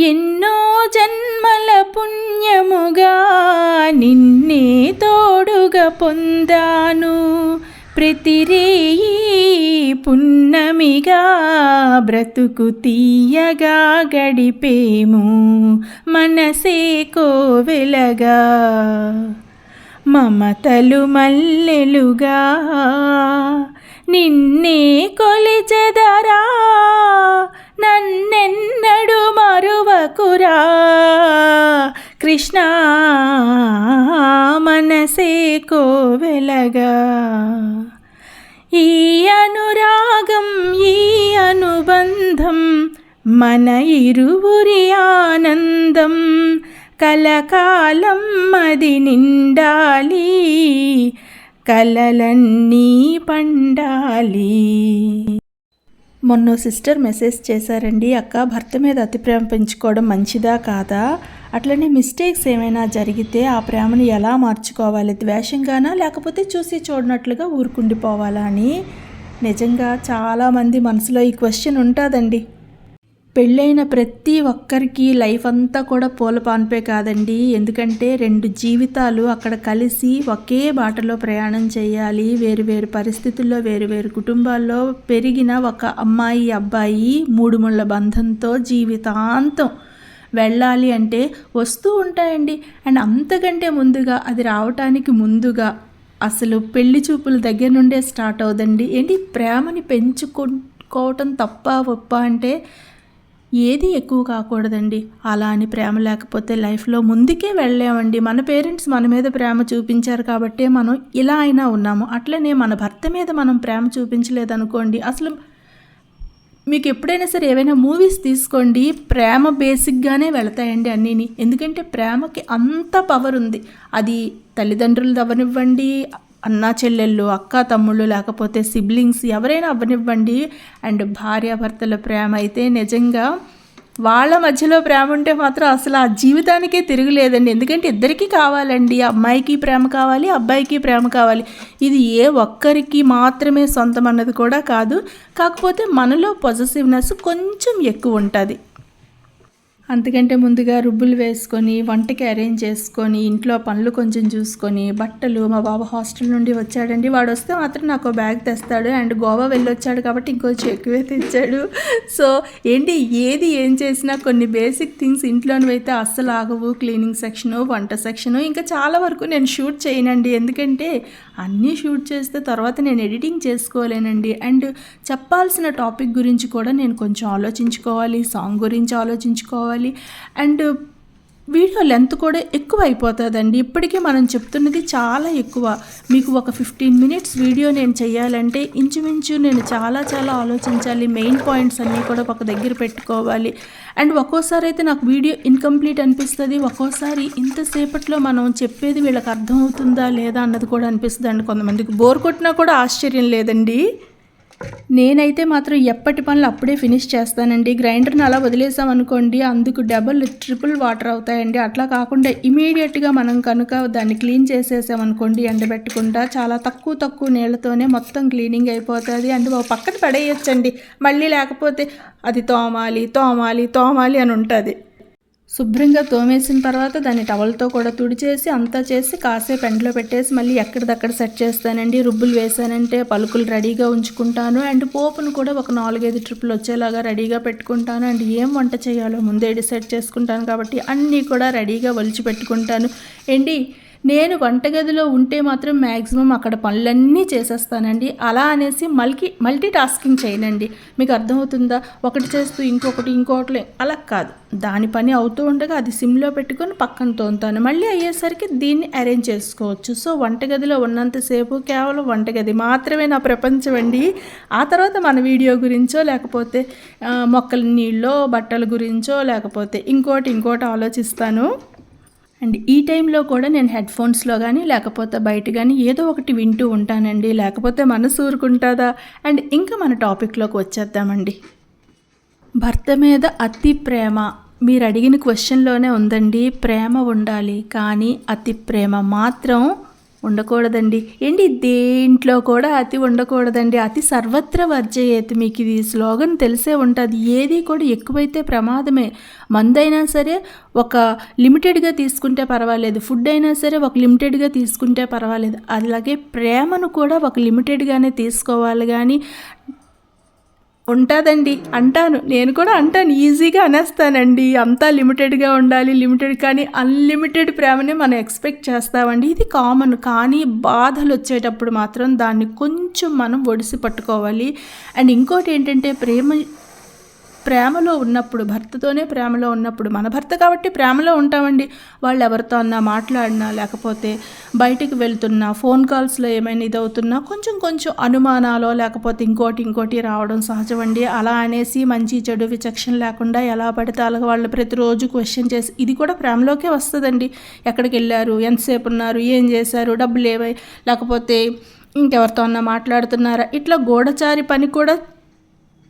ఎన్నో జన్మల పుణ్యముగా నిన్నే తోడుగా పొందాను. ప్రతిరేయి పున్నమిగా బ్రతుకు తీయగా గడిపేము. మనసే కోవెలగా. మమతలు మల్లెలుగా నిన్నే కొలిచెదరా. నన్నెన్నడు మరువకురా కృష్ణ మనసే కోవెలగా ఈ అనురాగం ఈ అనుబంధం మన ఇరువురి ఆనందం కలకాలం అది నిండాలి కలలన్నీ పండాలి మొన్న సిస్టర్ మెసేజ్ చేశారండి అక్క భర్త మీద అతి ప్రేమ పెంచుకోవడం మంచిదా కాదా? అట్లనే మిస్టేక్స్ ఏమైనా జరిగితే ఆ ప్రేమను ఎలా మార్చుకోవాలి? ద్వేషంగానా? లేకపోతే చూసి చూడనట్లుగా ఊరుకుండిపోవాలా అని? నిజంగా చాలామంది మనసులో ఈ క్వశ్చన్ ఉంటుందండి. పెళ్ళైన ప్రతి ఒక్కరికి లైఫ్ అంతా కూడా పూల పాన్పే కాదండి. ఎందుకంటే రెండు జీవితాలు అక్కడ కలిసి ఒకే బాటలో ప్రయాణం చేయాలి. వేరు వేరు పరిస్థితుల్లో వేరు వేరు కుటుంబాల్లో పెరిగిన ఒక అమ్మాయి అబ్బాయి మూడు ముళ్ళ బంధంతో జీవితాంతం వెళ్ళాలి అంటే వస్తూ ఉంటాయండి. అండ్ అంతకంటే ముందుగా అది రావటానికి ముందుగా అసలు పెళ్ళి చూపుల దగ్గర నుండే స్టార్ట్ అవుదండి. ఏంటి? ప్రేమని పెంచుకోవటం తప్ప ఒప్ప అంటే ఏది ఎక్కువ కాకూడదండి? అలా అని ప్రేమ లేకపోతే లైఫ్లో ముందుకే వెళ్ళామండి. మన పేరెంట్స్ మన మీద ప్రేమ చూపించారు కాబట్టే మనం ఇలా అయినా ఉన్నాము. అట్లనే మన భర్త మీద మనం ప్రేమ చూపించలేదనుకోండి. అసలు మీకు ఎప్పుడైనా సరే ఏవైనా మూవీస్ తీసుకోండి. ప్రేమ బేసిక్గానే వెళతాయండి అన్నీని. ఎందుకంటే ప్రేమకి అంత పవర్ ఉంది. అది తల్లిదండ్రులు అవ్వనివ్వండి అన్నా చెల్లెళ్ళు అక్క తమ్ముళ్ళు లేకపోతే సిబ్లింగ్స్ ఎవరైనా అవ్వనివ్వండి. అండ్ భార్యాభర్తల ప్రేమ అయితే నిజంగా వాళ్ళ మధ్యలో ప్రేమ ఉంటే మాత్రం అసలు ఆ జీవితానికే తిరగలేదండి. ఎందుకంటే ఇద్దరికీ కావాలండి. అమ్మాయికి ప్రేమ కావాలి అబ్బాయికి ప్రేమ కావాలి. ఇది ఏ ఒక్కరికి మాత్రమే సొంతం అన్నది కూడా కాదు. కాకపోతే మనలో పొజెసివ్నెస్ కొంచెం ఎక్కువ ఉంటుంది. అంతకంటే ముందుగా రుబ్బులు వేసుకొని వంటకి అరేంజ్ చేసుకొని ఇంట్లో పనులు కొంచెం చూసుకొని బట్టలు మా బాబు హాస్టల్ నుండి వచ్చాడండి. వాడు వస్తే మాత్రం నాకు ఒక బ్యాగ్ తెస్తాడు అండ్ గోవా వెళ్ళొచ్చాడు కాబట్టి ఇంకో ఎక్కువే తెచ్చాడు. సో ఏంటి ఏది ఏం చేసినా కొన్ని బేసిక్ థింగ్స్ ఇంట్లోనైతే అస్సలు ఆగవు. క్లీనింగ్ సెక్షను వంట సెక్షను ఇంకా చాలా వరకు నేను షూట్ చేయనండి. ఎందుకంటే అన్నీ షూట్ చేస్తే తర్వాత నేను ఎడిటింగ్ చేసుకోలేనండి. అండ్ చెప్పాల్సిన టాపిక్ గురించి కూడా నేను కొంచెం ఆలోచించుకోవాలి సాంగ్ గురించి ఆలోచించుకోవాలి అండ్ వీడియో లెంత్ కూడా ఎక్కువ అయిపోతుందండి ఇప్పటికే మనం చెప్తున్నది చాలా ఎక్కువ. మీకు ఒక ఫిఫ్టీన్ మినిట్స్ వీడియో నేను చేయాలంటే ఇంచుమించు నేను చాలా చాలా ఆలోచించాలి. మెయిన్ పాయింట్స్ అన్నీ కూడా ఒక దగ్గర పెట్టుకోవాలి. అండ్ ఒక్కోసారి అయితే నాకు వీడియో ఇన్కంప్లీట్ అనిపిస్తుంది. ఒక్కోసారి ఇంతసేపట్లో మనం చెప్పేది వీళ్ళకి అర్థమవుతుందా లేదా అన్నది కూడా అనిపిస్తుంది అండి కొంతమందికి. బోర్ కొట్టినా కూడా ఆశ్చర్యం లేదండి. నేనైతే మాత్రం ఎప్పటి పనులు అప్పుడే ఫినిష్ చేస్తానండి. గ్రైండర్ని అలా వదిలేసాం అనుకోండి అందుకు డబుల్ ట్రిపుల్ వాటర్ అవుతాయండి. అట్లా కాకుండా ఇమీడియట్గా మనం కనుక దాన్ని క్లీన్ చేసేసామనుకోండి ఎండబెట్టకుండా చాలా తక్కువ తక్కువ నీళ్ళతోనే మొత్తం క్లీనింగ్ అయిపోతుంది. అండ్ పక్కన పడేయచ్చండి. మళ్ళీ లేకపోతే అది తోమాలి తోమాలి తోమాలి అని ఉంటుంది. శుభ్రంగా తోమేసిన తర్వాత దాన్ని టవల్తో కూడా తుడిచేసి అంతా చేసి కాసేపు ఎండలో పెట్టేసి మళ్ళీ ఎక్కడిదక్కడ సెట్ చేస్తానండి. రుబ్బులు వేసానంటే పలుకులు రెడీగా ఉంచుకుంటాను. అండ్ పోపును కూడా ఒక నాలుగైదు ట్రిప్పులు వచ్చేలాగా రెడీగా పెట్టుకుంటాను. అండ్ ఏం వంట చేయాలో ముందే డిసైడ్ చేసుకుంటాను కాబట్టి అన్నీ కూడా రెడీగా ఒలిచి పెట్టుకుంటాను. ఏంటి? నేను వంటగదిలో ఉంటే మాత్రం మ్యాక్సిమం అక్కడ పనులన్నీ చేసేస్తానండి. అలా అనేసి మల్కి మల్టీ టాస్కింగ్ చేయనండి. మీకు అర్థమవుతుందా? ఒకటి చేస్తూ ఇంకొకటి ఇంకొకటి అలా కాదు. దాని పని అవుతూ ఉండగా అది సిమ్లో పెట్టుకొని పక్కన తోముతాను. మళ్ళీ అయ్యేసరికి దీన్ని అరేంజ్ చేసుకోవచ్చు. సో వంటగదిలో ఉన్నంతసేపు కేవలం వంటగది మాత్రమే నా ప్రపంచం అండి. ఆ తర్వాత మన వీడియో గురించో లేకపోతే మొక్కల నీళ్ళో బట్టల గురించో లేకపోతే ఇంకోటి ఇంకోటి ఆలోచిస్తాను. అండ్ ఈ టైంలో కూడా నేను హెడ్ ఫోన్స్లో కానీ లేకపోతే బయట కానీ ఏదో ఒకటి వింటూ ఉంటానండి. లేకపోతే మనసు ఊరుకుంటుందా? అండ్ ఇంకా మన టాపిక్లోకి వచ్చేద్దామండి. భర్త మీద అతి ప్రేమ. మీరు అడిగిన క్వశ్చన్లోనే ఉందండి ప్రేమ ఉండాలి. కానీ అతి ప్రేమ మాత్రం ఉండకూడదండి. ఏంటి దేంట్లో కూడా అతి ఉండకూడదండి. అతి సర్వత్ర వర్జయేతి మీకు ఇది స్లోగన్ తెలిసే ఉంటుంది. ఏది కూడా ఎక్కువైతే ప్రమాదమే. మందైనా సరే ఒక లిమిటెడ్గా తీసుకుంటే పర్వాలేదు. ఫుడ్ అయినా సరే ఒక లిమిటెడ్గా తీసుకుంటే పర్వాలేదు. అలాగే ప్రేమను కూడా ఒక లిమిటెడ్గానే తీసుకోవాలి. కానీ ఉంటుందండి. అంటాను. నేను కూడా అంటాను. ఈజీగా అనేస్తానండి. అంతా లిమిటెడ్గా ఉండాలి లిమిటెడ్ కానీ అన్లిమిటెడ్ ప్రేమని మనం ఎక్స్పెక్ట్ చేస్తామండి. ఇది కామన్. కానీ బాధలు వచ్చేటప్పుడు మాత్రం దాన్ని కొంచెం మనం ఒడిసి పట్టుకోవాలి. అండ్ ఇంకోటి ఏంటంటే ప్రేమ ప్రేమలో ఉన్నప్పుడు భర్తతోనే ప్రేమలో ఉన్నప్పుడు మన భర్త కాబట్టి ప్రేమలో ఉంటామండి. వాళ్ళు ఎవరితో అన్నా మాట్లాడినా లేకపోతే బయటికి వెళ్తున్నా ఫోన్ కాల్స్లో ఏమైనా ఇదవుతున్నా కొంచెం కొంచెం అనుమానాలో లేకపోతే ఇంకోటి ఇంకోటి రావడం సహజమండి. అలా అనేసి మంచి చెడు విచక్షణ లేకుండా ఎలా పడితే అలాగ వాళ్ళు ప్రతిరోజు క్వశ్చన్ చేసి ఇది కూడా ప్రేమలోకే వస్తుందండి. ఎక్కడికి వెళ్ళారు ఎంతసేపు ఉన్నారు ఏం చేశారు డబ్బులు ఏమై లేకపోతే ఇంకెవరితో అన్నా మాట్లాడుతున్నారా? ఇట్లా గూఢచారి పని కూడా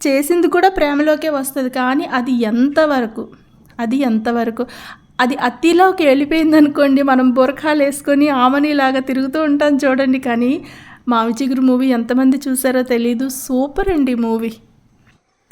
చేసింది కూడా ప్రేమలోకే వస్తుంది కానీ అది ఎంతవరకు? అది ఎంతవరకు? అది అత్తిలోకి వెళ్ళిపోయింది అనుకోండి మనం బురఖాలు వేసుకొని ఆమనిలాగా తిరుగుతూ ఉంటాం చూడండి కానీ మావి చిగురు మూవీ ఎంతమంది చూసారో తెలీదు. సూపర్ అండి మూవీ.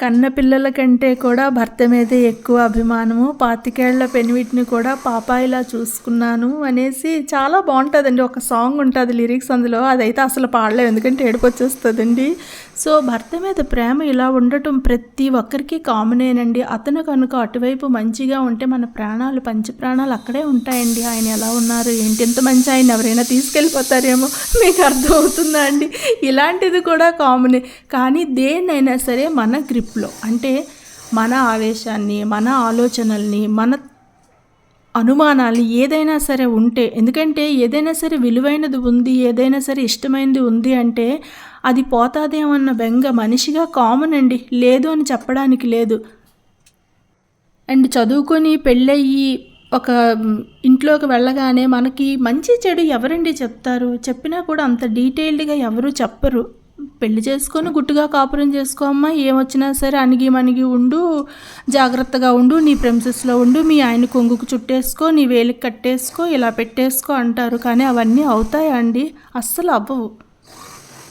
కన్న పిల్లల కంటే కూడా భర్త మీదే ఎక్కువ అభిమానము. పాతికేళ్ళ పెనివిటిని కూడా పాపాయిలా చూసుకున్నాను అనేసి చాలా బాగుంటుందండి. ఒక సాంగ్ ఉంటుంది లిరిక్స్ అందులో అదైతే అసలు పాడలేము ఎందుకంటే ఏడుపు వచ్చేస్తుందండి. సో భర్త మీద ప్రేమ ఇలా ఉండటం ప్రతి ఒక్కరికి కామనేనండి అతను కనుక అటువైపు మంచిగా ఉంటే మన ప్రాణాలు పంచ ప్రాణాలు అక్కడే ఉంటాయండి. ఆయన ఎలా ఉన్నారు ఏంటి ఎంత మంచి ఆయన ఎవరైనా తీసుకెళ్ళిపోతారేమో మీకు అర్థమవుతుందా అండి? ఇలాంటిది కూడా కామనే కానీ దేన్నైనా సరే మన గ్రిప్లో అంటే మన ఆవేశాన్ని మన ఆలోచనల్ని మన అనుమానాలు ఏదైనా సరే ఉంటే ఎందుకంటే ఏదైనా సరే విలువైనది ఉంది ఏదైనా సరే ఇష్టమైనది ఉంది అంటే అది పోతాదేమన్న బెంగ మనిషిగా కామన్ అండి. లేదు అని చెప్పడానికి లేదు. అండ్ చదువుకొని పెళ్ళయ్యి ఒక ఇంట్లోకి వెళ్ళగానే మనకి మంచి చెడు ఎవరండి చెప్తారు? చెప్పినా కూడా అంత డీటెయిల్డ్గా ఎవరు చెప్పరు. పెళ్ళి చేసుకొని గుట్టుగా కాపురం చేసుకో అమ్మా ఏమొచ్చినా సరే అణిగి మణిగి ఉండు జాగ్రత్తగా ఉండు నీ ప్రెమిసెస్లో ఉండు మీ ఆయన కొంగుకు చుట్టేసుకో నీ వేలికి కట్టేసుకో ఇలా పెట్టేసుకో అంటారు. కానీ అవన్నీ అవుతాయండి అస్సలు అవ్వవు.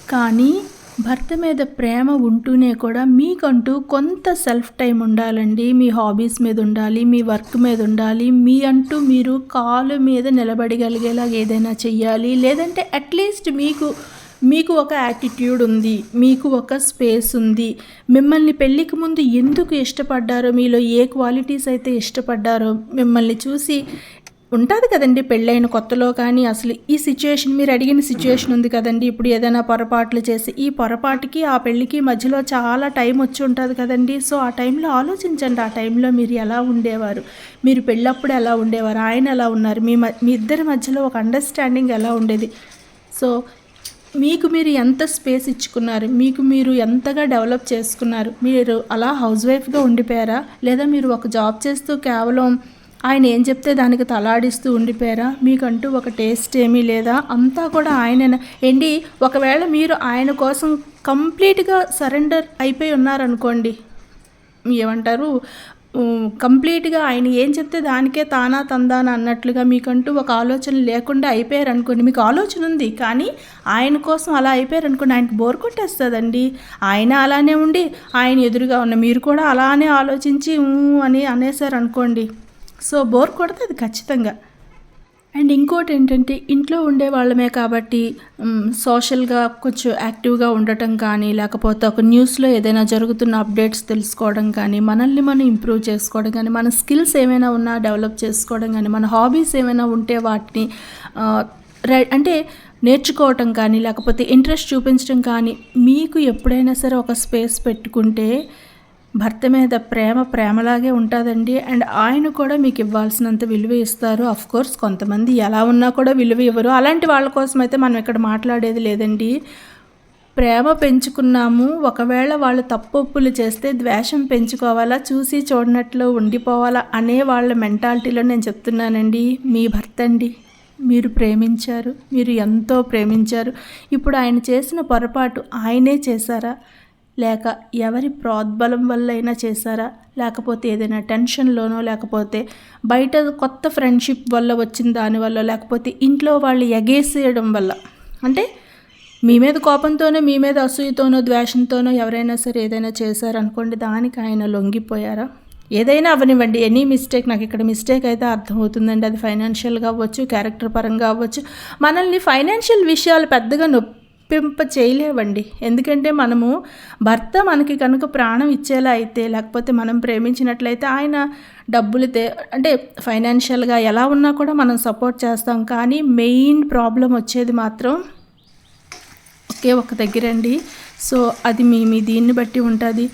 కానీ భర్త మీద ప్రేమ ఉంటూనే కూడా మీకంటూ కొంత సెల్ఫ్ టైం ఉండాలండి. మీ హాబీస్ మీద ఉండాలి మీ వర్క్ మీద ఉండాలి. మీ అంటూ మీరు కాలు మీద నిలబడగలిగేలాగా ఏదైనా చెయ్యాలి. లేదంటే అట్లీస్ట్ మీకు మీకు ఒక యాటిట్యూడ్ ఉంది మీకు ఒక స్పేస్ ఉంది. మిమ్మల్ని పెళ్ళికి ముందు ఎందుకు ఇష్టపడ్డారో మీలో ఏ క్వాలిటీస్ అయితే ఇష్టపడ్డారో మిమ్మల్ని చూసి ఉంటుంది కదండి పెళ్ళైన కొత్తలో కానీ అసలు ఈ సిచ్యుయేషన్ మీరు అడిగిన సిచ్యుయేషన్ ఉంది కదండి. ఇప్పుడు ఏదైనా పొరపాట్లు చేసి ఈ పొరపాటుకి ఆ పెళ్ళికి మధ్యలో చాలా టైం వచ్చి ఉంటుంది కదండి. సో ఆ టైంలో ఆలోచించండి. ఆ టైంలో మీరు ఎలా ఉండేవారు? మీరు పెళ్ళప్పుడు ఎలా ఉండేవారు? ఆయన ఎలా ఉన్నారు? మీ మీ ఇద్దరి మధ్యలో ఒక అండర్స్టాండింగ్ ఎలా ఉండేది? సో మీకు మీరు ఎంత స్పేస్ ఇచ్చుకున్నారు? మీకు మీరు ఎంతగా డెవలప్ చేసుకున్నారు? మీరు అలా హౌస్ వైఫ్గా ఉండిపోయారా? లేదా మీరు ఒక జాబ్ చేస్తూ కేవలం ఆయన ఏం చెప్తే దానికి తలాడిస్తూ ఉండిపోయారా? మీకంటూ ఒక టేస్ట్ ఏమీ లేదా? అంతా కూడా ఆయన ఏంటి? ఒకవేళ మీరు ఆయన కోసం కంప్లీట్గా సరెండర్ అయిపోయి ఉన్నారనుకోండి ఏమంటారు? కంప్లీట్గా ఆయన ఏం చెప్తే దానికే తానా తందాన అన్నట్లుగా మీకంటూ ఒక ఆలోచన లేకుండా అయిపోయారు అనుకోండి మీకు ఆలోచన ఉంది కానీ ఆయన కోసం అలా అయిపోయారు అనుకోండి ఆయనకు బోర్ కొట్టేస్తుందండి. ఆయన అలానే ఉండి ఆయన ఎదురుగా ఉన్న మీరు కూడా అలానే ఆలోచించి అని అనేసారు అనుకోండి సో బోర్ కొడుతుంది ఖచ్చితంగా. అండ్ ఇంకోటి ఏంటంటే ఇంట్లో ఉండే వాళ్ళమే కాబట్టి సోషల్గా కొంచెం యాక్టివ్గా ఉండటం కానీ లేకపోతే ఒక న్యూస్లో ఏదైనా జరుగుతున్న అప్డేట్స్ తెలుసుకోవడం కానీ మనల్ని మనం ఇంప్రూవ్ చేసుకోవడం కానీ మన స్కిల్స్ ఏమైనా ఉన్నా డెవలప్ చేసుకోవడం కానీ మన హాబీస్ ఏమైనా ఉంటే వాటిని అంటే నేర్చుకోవటం కానీ లేకపోతే ఇంట్రెస్ట్ చూపించడం కానీ మీకు ఎప్పుడైనా సరే ఒక స్పేస్ పెట్టుకుంటే భర్త మీద ప్రేమ ప్రేమలాగే ఉంటుందండి. అండ్ ఆయన కూడా మీకు ఇవ్వాల్సినంత విలువ ఇస్తారు. అఫ్ కోర్స్ కొంతమంది ఎలా ఉన్నా కూడా విలువ ఇవ్వరు. అలాంటి వాళ్ళ కోసం అయితే మనం ఇక్కడ మాట్లాడేది లేదండి. ప్రేమ పెంచుకున్నాము. ఒకవేళ వాళ్ళు తప్పొప్పులు చేస్తే ద్వేషం పెంచుకోవాలా చూసి చూడనట్లు ఉండిపోవాలా అనే వాళ్ళ మెంటాలిటీలో నేను చెప్తున్నానండి. మీ భర్త అండి. మీరు ప్రేమించారు. మీరు ఎంతో ప్రేమించారు. ఇప్పుడు ఆయన చేసిన పొరపాటు ఆయనే చేశారా? లేక ఎవరి ప్రోద్బలం వల్ల అయినా చేశారా? లేకపోతే ఏదైనా టెన్షన్లోనో లేకపోతే బయట కొత్త ఫ్రెండ్షిప్ వల్ల వచ్చిన దానివల్ల లేకపోతే ఇంట్లో వాళ్ళు ఎగేసేయడం వల్ల? అంటే మీ మీద కోపంతోనో మీ మీద అసూయతోనో ద్వేషంతోనో ఎవరైనా సరే ఏదైనా చేశారనుకోండి దానికి ఆయన లొంగిపోయారా? ఏదైనా అవనివ్వండి. ఎనీ మిస్టేక్ నాకు ఇక్కడ మిస్టేక్ అయితే అర్థమవుతుందండి. అది ఫైనాన్షియల్గా అవ్వచ్చు క్యారెక్టర్ పరంగా అవ్వచ్చు. మనల్ని ఫైనాన్షియల్ విషయాలు పెద్దగా నొప్పి నొప్పింప చేయలేవండి. ఎందుకంటే మనము భర్త మనకి కనుక ప్రాణం ఇచ్చేలా అయితే లేకపోతే మనం ప్రేమించినట్లయితే ఆయన డబ్బులు తే అంటే ఫైనాన్షియల్గా ఎలా ఉన్నా కూడా మనం సపోర్ట్ చేస్తాం. కానీ మెయిన్ ప్రాబ్లం వచ్చేది మాత్రం ఒకే ఒక దగ్గరండి. సో అది మీ మీ దీన్ని బట్టి ఉంటుంది.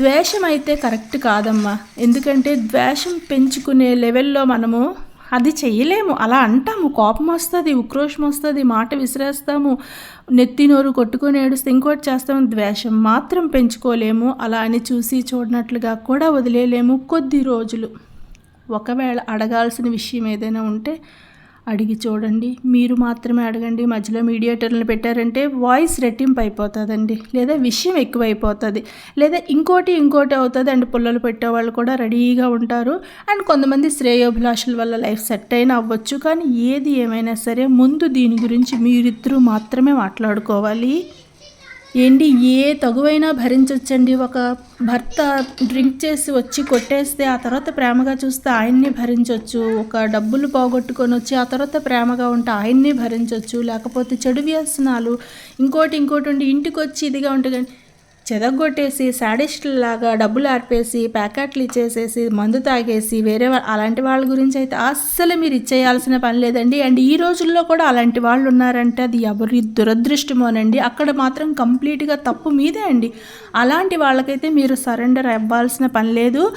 ద్వేషం అయితే కరెక్ట్ కాదమ్మా. ఎందుకంటే ద్వేషం పెంచుకునే లెవెల్లో మనము అది చెయ్యలేము. అలా అంటాము. కోపం వస్తుంది ఉక్రోషం వస్తుంది మాట విసిరేస్తాము నెత్తి నోరు కొట్టుకొని ఏడుస్తే ఇంకోటి చేస్తాము ద్వేషం మాత్రం పెంచుకోలేము. అలా అని చూసి చూడనట్లుగా కూడా వదిలేయలేము కొద్ది రోజులు. ఒకవేళ అడగాల్సిన విషయం ఏదైనా ఉంటే అడిగి చూడండి. మీరు మాత్రమే అడగండి. మధ్యలో మీడియేటర్లను పెట్టారంటే వాయిస్ రెట్టింపు అయిపోతుందండి. లేదా విషయం ఎక్కువైపోతుంది. లేదా ఇంకోటి ఇంకోటి అవుతుంది అండ్ పుల్లలు పెట్టే వాళ్ళు కూడా రెడీగా ఉంటారు. అండ్ కొంతమంది శ్రేయోభిలాషుల వల్ల లైఫ్ సెట్ అయినా అవ్వచ్చు. కానీ ఏది ఏమైనా సరే ముందు దీని గురించి మీరిద్దరూ మాత్రమే మాట్లాడుకోవాలి. ఏంటి ఏ తగువైనా భరించవచ్చండి ఒక భర్త డ్రింక్ చేసి వచ్చి కొట్టేస్తే ఆ తర్వాత ప్రేమగా చూస్తే ఆయన్ని భరించవచ్చు ఒక డబ్బులు పోగొట్టుకొని వచ్చి ఆ తర్వాత ప్రేమగా ఉంటే ఆయన్ని భరించవచ్చు లేకపోతే చెడు వ్యసనాలు ఇంకోటి ఇంకోటి ఉండి ఇంటికి వచ్చి ఇదిగా ఉంటుంది కానీ చెదగొట్టేసి లాగా డబ్బులు ఆర్పేసి ప్యాకెట్లు ఇచ్చేసేసి మందు తాగేసి వేరే అలాంటి వాళ్ళ గురించి అయితే అస్సలు మీరు ఇచ్చేయాల్సిన పని లేదండి. అండ్ ఈ రోజుల్లో కూడా అలాంటి వాళ్ళు ఉన్నారంటే అది ఎవరి దురదృష్టమోనండి. అక్కడ మాత్రం కంప్లీట్గా తప్పు మీదే అండి. అలాంటి వాళ్ళకైతే మీరు సరెండర్ అవ్వాల్సిన పని లేదు.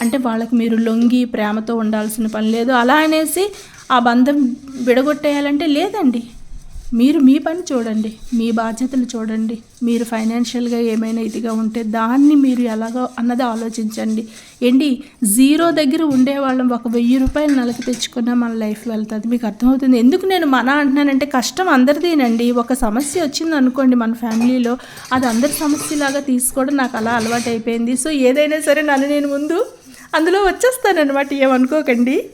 అంటే వాళ్ళకి మీరు లొంగి ప్రేమతో ఉండాల్సిన పని లేదు. అలా అనేసి ఆ బంధం విడగొట్టేయాలంటే లేదండి. మీరు మీ పని చూడండి మీ బాధ్యతలు చూడండి మీరు ఫైనాన్షియల్గా ఏమైనా ఇదిగా ఉంటే దాన్ని మీరు ఎలాగో అన్నది ఆలోచించండి. ఏంటి జీరో దగ్గర ఉండేవాళ్ళం ఒక వెయ్యి రూపాయలు నెలకి తెచ్చుకున్నా మన లైఫ్ వెళ్తుంది. మీకు అర్థమవుతుంది. ఎందుకు నేను మన అంటున్నానంటే కష్టం అందరిదేనండి. ఒక సమస్య వచ్చింది అనుకోండి మన ఫ్యామిలీలో అది అందరి సమస్యలాగా తీసుకోవడం నాకు అలా అలవాటు అయిపోయింది సో ఏదైనా సరే నన్ను నేను ముందు అందులో వచ్చేస్తానన్నమాట. ఏమనుకోకండి.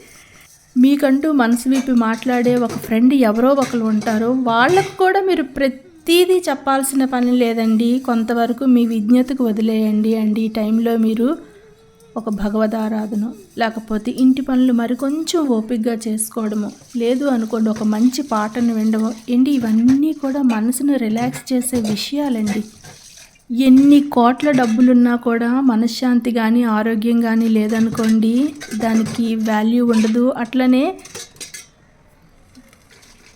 మీకంటూ మనసు విప్పి మాట్లాడే ఒక ఫ్రెండ్ ఎవరో ఒకరు ఉంటారో. వాళ్ళకు కూడా మీరు ప్రతిదీ చెప్పాల్సిన పని లేదండి. కొంతవరకు మీ విజ్ఞతకు వదిలేయండి అండి. ఈ టైంలో మీరు ఒక భగవద్ ఆరాధన లేకపోతే ఇంటి పనులు మరి కొంచెం ఓపికగా చేసుకోవడము లేదు అనుకోండి ఒక మంచి పాటను వినడము ఏంటి ఇవన్నీ కూడా మనసును రిలాక్స్ చేసే విషయాలండి. ఎన్ని కోట్ల డబ్బులున్నా కూడా మనశ్శాంతి కానీ ఆరోగ్యం కానీ లేదనుకోండి దానికి వాల్యూ ఉండదు. అట్లనే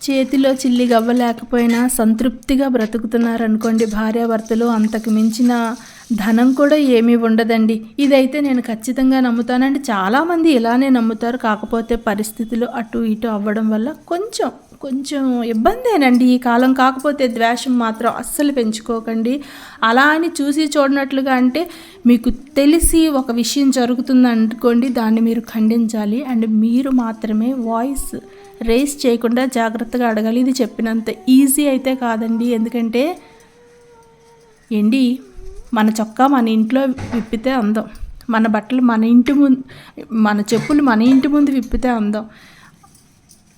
చేతిలో చిల్లి గవ్వలేకపోయినా సంతృప్తిగా బ్రతుకుతున్నారనుకోండి భార్యాభర్తలు అంతకు మించిన ధనం కూడా ఏమీ ఉండదండి. ఇదైతే నేను ఖచ్చితంగా నమ్ముతానండి చాలామంది ఇలానే నమ్ముతారు. కాకపోతే పరిస్థితులు అటు ఇటు అవ్వడం వల్ల కొంచెం కొంచెం ఇబ్బందేనండి ఈ కాలం. కాకపోతే ద్వేషం మాత్రం అస్సలు పెంచుకోకండి. అలా అని చూసి చూడనట్లుగా అంటే మీకు తెలిసి ఒక విషయం జరుగుతుంది అనుకోండి దాన్ని మీరు ఖండించాలి. అండ్ మీరు మాత్రమే వాయిస్ రేస్ చేయకుండా జాగ్రత్తగా అడగాలి. ఇది చెప్పినంత ఈజీ అయితే కాదండి. ఎందుకంటే ఏంటి మన చొక్కా మన ఇంట్లో విప్పితే అందం. మన బట్టలు మన ఇంటి ముందు మన చెప్పులు మన ఇంటి ముందు విప్పితే అందం.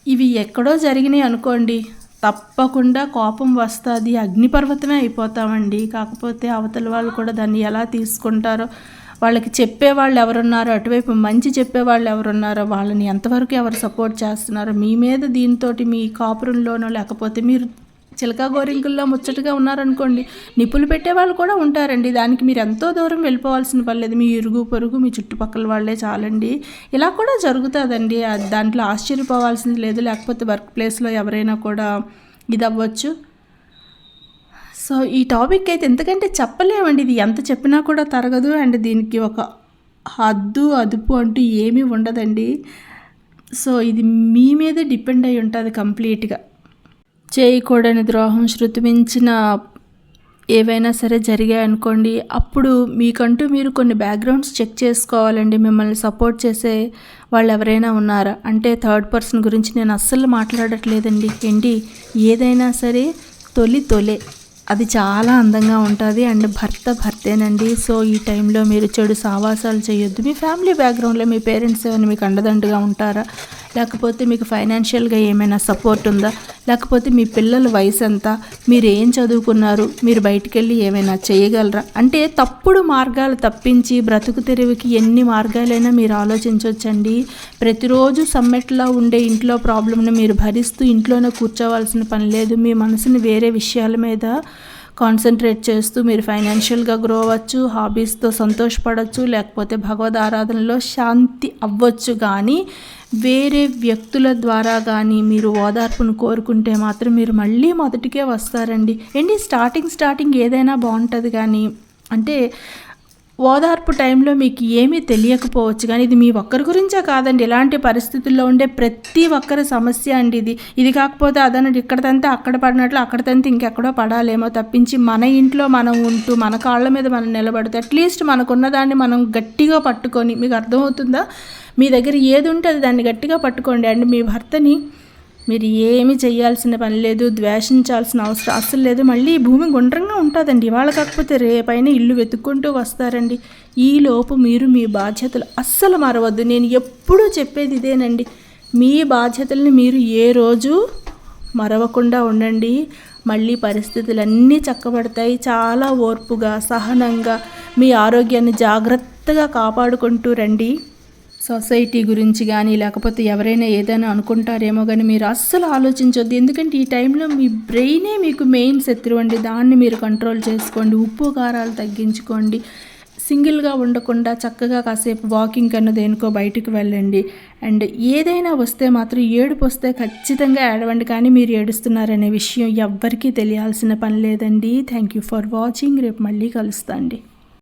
ఇవి ఎక్కడో జరిగినాయి అనుకోండి. తప్పకుండా కోపం వస్తుంది. అగ్నిపర్వతమే అయిపోతామండి. కాకపోతే అవతల వాళ్ళు కూడా దాన్ని ఎలా తీసుకుంటారో వాళ్ళకి చెప్పేవాళ్ళు ఎవరున్నారో అటువైపు మంచి చెప్పేవాళ్ళు ఎవరున్నారో వాళ్ళని ఎంతవరకు ఎవరు సపోర్ట్ చేస్తున్నారో మీ మీద దీంతో మీ కాపురంలోనో లేకపోతే మీరు చిలకా గోరింకుల్లో ముచ్చటగా ఉన్నారనుకోండి నిప్పులు పెట్టే వాళ్ళు కూడా ఉంటారండి. దానికి మీరు ఎంతో దూరం వెళ్ళిపోవాల్సిన పర్లేదు మీ ఇరుగు పొరుగు మీ చుట్టుపక్కల వాళ్ళే చాలండి. ఇలా కూడా జరుగుతుందండి. దాంట్లో ఆశ్చర్యపోవాల్సింది లేదు. లేకపోతే వర్క్ ప్లేస్లో ఎవరైనా కూడా ఇది అవ్వచ్చు సో ఈ టాపిక్ అయితే ఎందుకంటే చెప్పలేమండి. ఇది ఎంత చెప్పినా కూడా తరగదు. అండ్ దీనికి ఒక హద్దు అదుపు అంటూ ఏమీ ఉండదండి. సో ఇది మీ మీదే డిపెండ్ అయి ఉంటుంది కంప్లీట్గా. చేయకూడని ద్రోహం శృతి మించిన ఏవైనా సరే జరిగాయి అనుకోండి అప్పుడు మీకంటూ మీరు కొన్ని బ్యాక్గ్రౌండ్స్ చెక్ చేసుకోవాలండి మిమ్మల్ని సపోర్ట్ చేసే వాళ్ళు ఎవరైనా ఉన్నారా? అంటే థర్డ్ పర్సన్ గురించి నేను అస్సలు మాట్లాడట్లేదండి. ఏంటి? ఏదైనా సరే తొలి తొలే. అది చాలా అందంగా ఉంటుంది అండ్ భర్త భర్తేనండి. సో ఈ టైంలో మీరు చెడు సావాసాలు చేయొద్దు. మీ ఫ్యామిలీ బ్యాక్గ్రౌండ్లో మీ పేరెంట్స్ ఏమైనా మీకు అండదండగా ఉంటారా? లేకపోతే మీకు ఫైనాన్షియల్గా ఏమైనా సపోర్ట్ ఉందా? లేకపోతే మీ పిల్లల వయసు ఎంత? మీరు ఏం చదువుకున్నారు? మీరు బయటికి వెళ్ళి ఏమైనా చేయగలరా? అంటే తప్పుడు మార్గాలు తప్పించి బ్రతుకు తెరువుకి ఎన్ని మార్గాలైనా మీరు ఆలోచించవచ్చండి ప్రతిరోజు సమ్మెట్లా ఉండే ఇంట్లో ప్రాబ్లమ్ని మీరు భరిస్తూ ఇంట్లోనే కూర్చోవలసిన పని లేదు. మీ మనసుని వేరే విషయాల మీద కాన్సన్ట్రేట్ చేస్తూ మీరు ఫైనాన్షియల్గా గ్రో అవ్వచ్చు హాబీస్తో సంతోషపడవచ్చు లేకపోతే భగవద్ ఆరాధనలో శాంతి అవ్వచ్చు. కానీ వేరే వ్యక్తుల ద్వారా కానీ మీరు ఓదార్పును కోరుకుంటే మాత్రం మీరు మళ్ళీ మొదటికే వస్తారండి. ఏంటి? స్టార్టింగ్ స్టార్టింగ్ ఏదైనా బాగుంటుంది కానీ అంటే ఓదార్పు టైంలో మీకు ఏమీ తెలియకపోవచ్చు కానీ ఇది మీ ఒక్కరి గురించే కాదండి. ఇలాంటి పరిస్థితుల్లో ఉండే ప్రతి ఒక్కరి సమస్య అండి ఇది. ఇది కాకపోతే అదనండి ఇక్కడ తంతే అక్కడ పడినట్లు అక్కడ తంతే ఇంకెక్కడో పడాలేమో తప్పించి మన ఇంట్లో మనం ఉంటూ మన కాళ్ళ మీద మనం నిలబడితే అట్లీస్ట్ మనకున్న దాన్ని మనం గట్టిగా పట్టుకొని మీకు అర్థమవుతుందా? మీ దగ్గర ఏది ఉంటే అది దాన్ని గట్టిగా పట్టుకోండి. అండ్ మీ భర్తని మీరు ఏమీ చేయాల్సిన పని లేదు ద్వేషించాల్సిన అవసరం అస్సలు లేదు. మళ్ళీ ఈ భూమి గుండ్రంగా ఉంటుందండి. ఇవాళ కాకపోతే రేపైన ఇల్లు వెతుక్కుంటూ వస్తారండి. ఈ లోపు మీరు మీ బాధ్యతలు అస్సలు మరవద్దు. నేను ఎప్పుడూ చెప్పేది ఇదేనండి. మీ బాధ్యతల్ని మీరు ఏ రోజు మరవకుండా ఉండండి. మళ్ళీ పరిస్థితులన్నీ చక్కబడతాయి. చాలా ఓర్పుగా సహనంగా మీ ఆరోగ్యాన్ని జాగ్రత్తగా కాపాడుకుంటూ రండి. సొసైటీ గురించి కానీ లేకపోతే ఎవరైనా ఏదైనా అనుకుంటారేమో కానీ మీరు అస్సలు ఆలోచించొద్దు. ఎందుకంటే ఈ టైంలో మీ బ్రెయినే మీకు మెయిన్ శత్రువు అండి. దాన్ని మీరు కంట్రోల్ చేసుకోండి. ఉప్పు కారాలు తగ్గించుకోండి. సింగిల్గా ఉండకుండా చక్కగా కాసేపు వాకింగ్ కన్నా దేనికో బయటికి వెళ్ళండి. అండ్ ఏదైనా వస్తే మాత్రం ఏడుపు వస్తే ఖచ్చితంగా ఏడవండి. కానీ మీరు ఏడుస్తున్నారనే విషయం ఎవ్వరికీ తెలియాల్సిన పని లేదండి. Thank you for watching. రేపు మళ్ళీ కలుస్తా అండి